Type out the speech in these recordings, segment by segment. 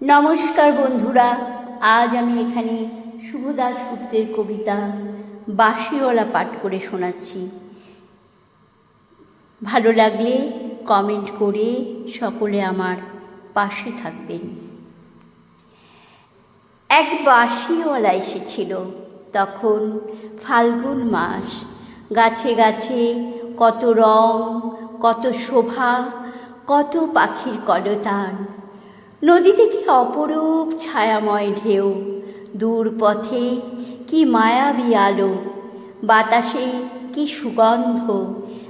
নমস্কার বন্ধুরা, আজ আমি এখানে শুভ দাশগুপ্তের কবিতা বাঁশিওয়ালা পাঠ করে শোনাচ্ছি। ভালো লাগলে কমেন্ট করে সকলে আমার পাশে থাকবেন। এক বাঁশিওয়ালা এসেছিল, তখন ফাল্গুন মাস। গাছে গাছে কত রং, কত শোভা, কত পাখির কলতান। নদী থেকে অপরূপ ছায়াময় ঢেউ? দূর পথে কি মায়াবী আলো? বাতাসে কি সুগন্ধ?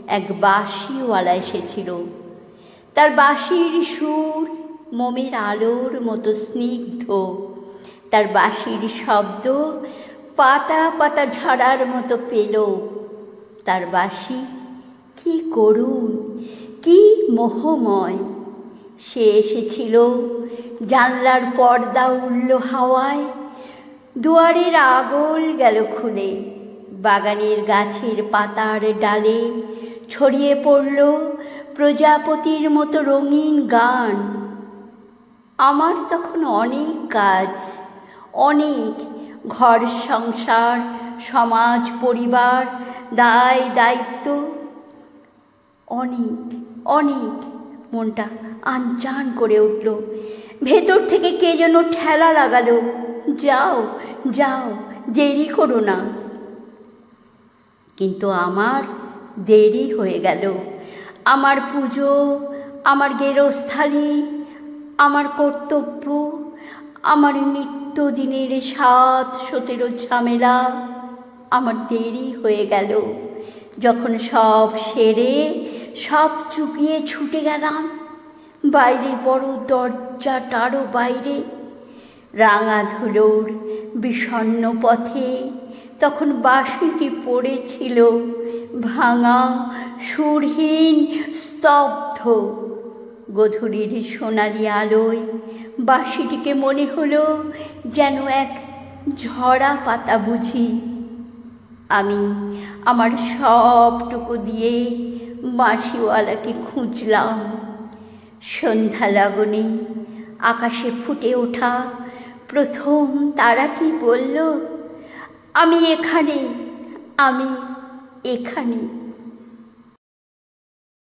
এক বাঁশিওয়ালা এসেছিল। তার বাঁশির সুর মোমের আলোর মতো স্নিগ্ধ। তার বাঁশির শব্দ পাতা পাতা ঝরার মতো পেল। তার বাঁশি কি করুণ, কি মোহময়। সে এসেছিল জানলার পর্দা উড়ল হাওয়ায়। দুয়ারের আগল গেল খুলে বাগানের গাছের পাতার ডালে ছড়িয়ে পড়ল প্রজাপতির মতো রঙিন গান। আমার তখন অনেক কাজ, অনেক ঘর সংসার, সমাজ, পরিবার, দায়, দায়িত্ব, অনেক অনেক। মনটা আনচান করে উঠল। ভেতর থেকে কে যেন ঠেলা লাগালো। যাও যাও, দেরি করো না। কিন্তু আমার দেরি হয়ে গেল। আমার পুজো, আমার গেরস্থালি, আমার কর্তব্য, আমার নিত্যদিনের সাত, সতেরো ঝামেলা আমার দেরি হয়ে গেল। যখন সব সেরে সব চুকিয়ে ছুটে গেলাম। বাইরে বড় দরজাটারও বাইরে। রাঙা ধুলোর বিষণ্ন পথে তখন বাঁশিটি পড়েছিল ভাঙা, সুরহীন, স্তব্ধ। গধূলির সোনালি আলোয় বাঁশিটিকে মনে হলো যেন এক ঝরা পাতা বুঝি। আমি আমার সবটুকু দিয়ে বাঁশিওয়ালাকে খুঁজলাম। সন্ধ্যা লাগনে, আকাশে ফুটে ওঠা। প্রথম তারা কি বলল, আমি এখানে আমি এখানে।